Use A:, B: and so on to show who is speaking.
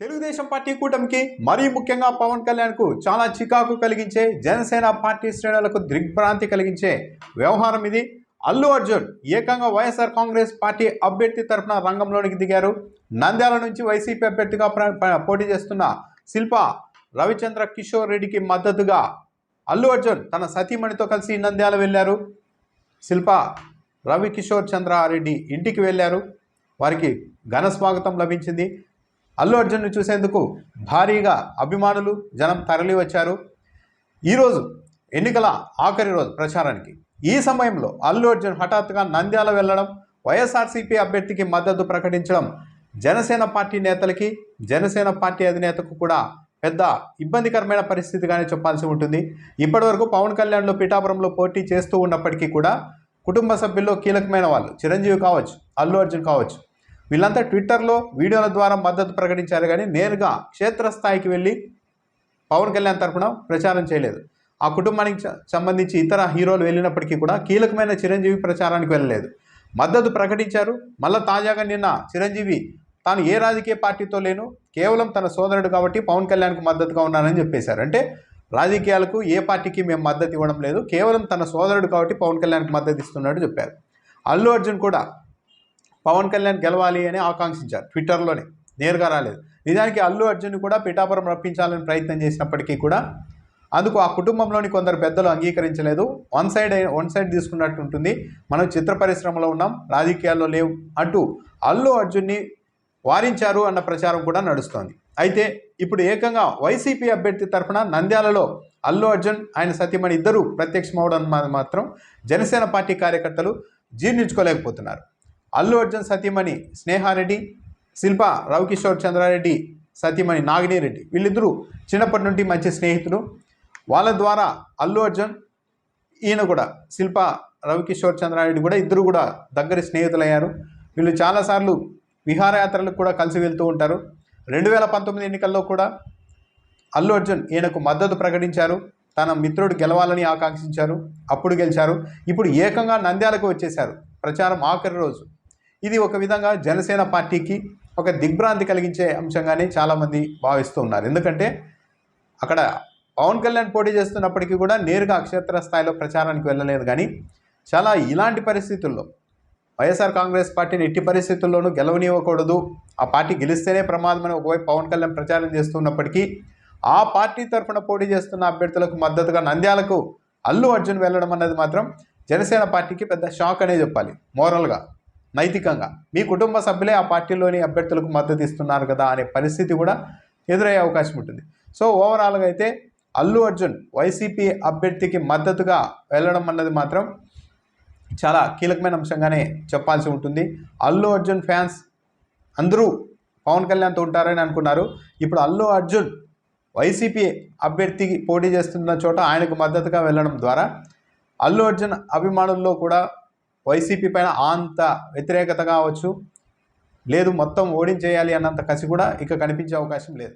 A: Telugu Desam party కూటమికి మరీ ముఖ్యంగా పవన్ కళ్యాణ్కు చాలా చికాకు కలిగించే జనసేన పార్టీ శ్రేణులకు దిగ్భ్రాంతి కలిగించే వ్యవహారం ఇది. అల్లు అర్జున్ ఏకంగా వైఎస్ఆర్ కాంగ్రెస్ పార్టీ అభ్యర్థి తరఫున రంగంలోనికి దిగారు. నంద్యాల నుంచి వైసీపీ అభ్యర్థిగా పోటీ చేస్తున్న శిల్ప రవిచంద్ర కిషోర్ రెడ్డికి మద్దతుగా అల్లు అర్జున్ తన సతీమణితో కలిసి నంద్యాల వెళ్ళారు. శిల్ప రవి కిషోర్ చంద్రారెడ్డి ఇంటికి వెళ్ళారు. వారికి ఘన స్వాగతం లభించింది. అల్లు అర్జున్ను చూసేందుకు భారీగా అభిమానులు జనం తరలి వచ్చారు. ఈరోజు ఎన్నికల ఆఖరి రోజు ప్రచారానికి. ఈ సమయంలో అల్లు అర్జున్ హఠాత్తుగా నంద్యాల వెళ్ళడం వైఎస్ఆర్సీపీ అభ్యర్థికి మద్దతు ప్రకటించడం జనసేన పార్టీ నేతలకి జనసేన పార్టీ అధినేతకు కూడా పెద్ద ఇబ్బందికరమైన పరిస్థితిగానే చెప్పాల్సి ఉంటుంది. ఇప్పటివరకు పవన్ కళ్యాణ్లో పిఠాపురంలో పోటీ చేస్తూ ఉన్నప్పటికీ కూడా కుటుంబ సభ్యుల్లో కీలకమైన వాళ్ళు చిరంజీవి కావచ్చు అల్లు అర్జున్ కావచ్చు. వీళ్ళంతా ట్విట్టర్లో వీడియోల ద్వారా మద్దతు ప్రకటించారు కానీ నేరుగా క్షేత్రస్థాయికి వెళ్ళి పవన్ కళ్యాణ్ తరఫున ప్రచారం చేయలేదు. ఆ కుటుంబానికి సంబంధించి ఇతర హీరోలు వెళ్ళినప్పటికీ కూడా కీలకమైన చిరంజీవి ప్రచారానికి వెళ్ళలేదు. మద్దతు ప్రకటించారు. మళ్ళీ తాజాగా నిన్న చిరంజీవి తాను ఏ రాజకీయ పార్టీతో లేను కేవలం తన సోదరుడు కాబట్టి పవన్ కళ్యాణ్కు మద్దతుగా ఉన్నానని చెప్పేశారు. అంటే రాజకీయాలకు ఏ పార్టీకి మేము మద్దతు ఇవ్వడం లేదు కేవలం తన సోదరుడు కాబట్టి పవన్ కళ్యాణ్కి మద్దతు ఇస్తున్నట్టు చెప్పారు. అల్లు అర్జున్ కూడా పవన్ కళ్యాణ్ గెలవాలి అని ఆకాంక్షించారు ట్విట్టర్లోనే నేరుగా రాలేదు. నిజానికి అల్లు అర్జున్ కూడా పిఠాపురం రప్పించాలని ప్రయత్నం చేసినప్పటికీ కూడా అందుకు ఆ కుటుంబంలోని కొందరు పెద్దలు అంగీకరించలేదు. వన్ సైడ్ వన్ సైడ్ తీసుకున్నట్టు ఉంటుంది. మనం చిత్ర పరిశ్రమలో ఉన్నాం రాజకీయాల్లో లేవు అంటూ అల్లు అర్జున్ని వారించారు అన్న ప్రచారం కూడా నడుస్తోంది. అయితే ఇప్పుడు ఏకంగా వైసీపీ అభ్యర్థి తరఫున నంద్యాలలో అల్లు అర్జున్ ఆయన సతీమణి ఇద్దరూ ప్రత్యక్షమవడం మాత్రం జనసేన పార్టీ కార్యకర్తలు జీర్ణించుకోలేకపోతున్నారు. అల్లు అర్జున్ సతీమణి స్నేహారెడ్డి శిల్ప రవికిషోర్ చంద్రారెడ్డి సతీమణి నాగినిరెడ్డి వీళ్ళిద్దరూ చిన్నప్పటి నుండి మంచి స్నేహితులు. వాళ్ళ ద్వారా అల్లు అర్జున్ ఈయన కూడా శిల్ప రవికిషోర్ చంద్రారెడ్డి కూడా ఇద్దరు కూడా దగ్గర స్నేహితులయ్యారు. వీళ్ళు చాలాసార్లు విహారయాత్రలకు కూడా కలిసి వెళ్తూ ఉంటారు. రెండు వేల పంతొమ్మిది ఎన్నికల్లో కూడా అల్లు అర్జున్ ఈయనకు మద్దతు ప్రకటించారు. తన మిత్రుడు గెలవాలని ఆకాంక్షించారు. అప్పుడు గెలిచారు. ఇప్పుడు ఏకంగా నంద్యాలకు వచ్చేశారు. ప్రచారం ఆఖరి రోజు. ఇది ఒక విధంగా జనసేన పార్టీకి ఒక దిగ్భ్రాంతి కలిగించే అంశంగానే చాలామంది భావిస్తూ ఉన్నారు. ఎందుకంటే అక్కడ పవన్ కళ్యాణ్ పోటీ చేస్తున్నప్పటికీ కూడా నేరుగా క్షేత్ర స్థాయిలో ప్రచారానికి వెళ్ళలేదు. కానీ చాలా ఇలాంటి పరిస్థితుల్లో వైఎస్ఆర్ కాంగ్రెస్ పార్టీని ఎట్టి పరిస్థితుల్లోనూ గెలవనివ్వకూడదు. ఆ పార్టీ గెలిస్తేనే ప్రమాదమని ఒకవైపు పవన్ కళ్యాణ్ ప్రచారం చేస్తున్నప్పటికీ ఆ పార్టీ తరఫున పోటీ చేస్తున్న అభ్యర్థులకు మద్దతుగా నంద్యాలకు అల్లు అర్జున్ వెళ్ళడం అన్నది మాత్రం జనసేన పార్టీకి పెద్ద షాక్ అనే చెప్పాలి. మోరల్గా నైతికంగా. మీ కుటుంబ సభ్యులే ఆ పార్టీలోని అభ్యర్థులకు మద్దతు ఇస్తున్నారు కదా అనే పరిస్థితి కూడా ఎదురయ్యే అవకాశం ఉంటుంది. సో ఓవరాల్గా అయితే అల్లు అర్జున్ వైసీపీ అభ్యర్థికి మద్దతుగా వెళ్ళడం అన్నది మాత్రం చాలా కీలకమైన అంశంగానే చెప్పాల్సి ఉంటుంది. అల్లు అర్జున్ ఫ్యాన్స్ అందరూ పవన్ కళ్యాణ్తో ఉంటారని అనుకున్నారు. ఇప్పుడు అల్లు అర్జున్ వైసీపీ అభ్యర్థికి పోటీ చేస్తున్న చోట ఆయనకు మద్దతుగా వెళ్ళడం ద్వారా అల్లు అర్జున్ అభిమానుల్లో కూడా వైసీపీ పైన అంత వ్యతిరేకత కావచ్చు. లేదు మొత్తం ఓడించేయాలి అన్నంత కసి కూడా ఇక కనిపించే అవకాశం లేదు.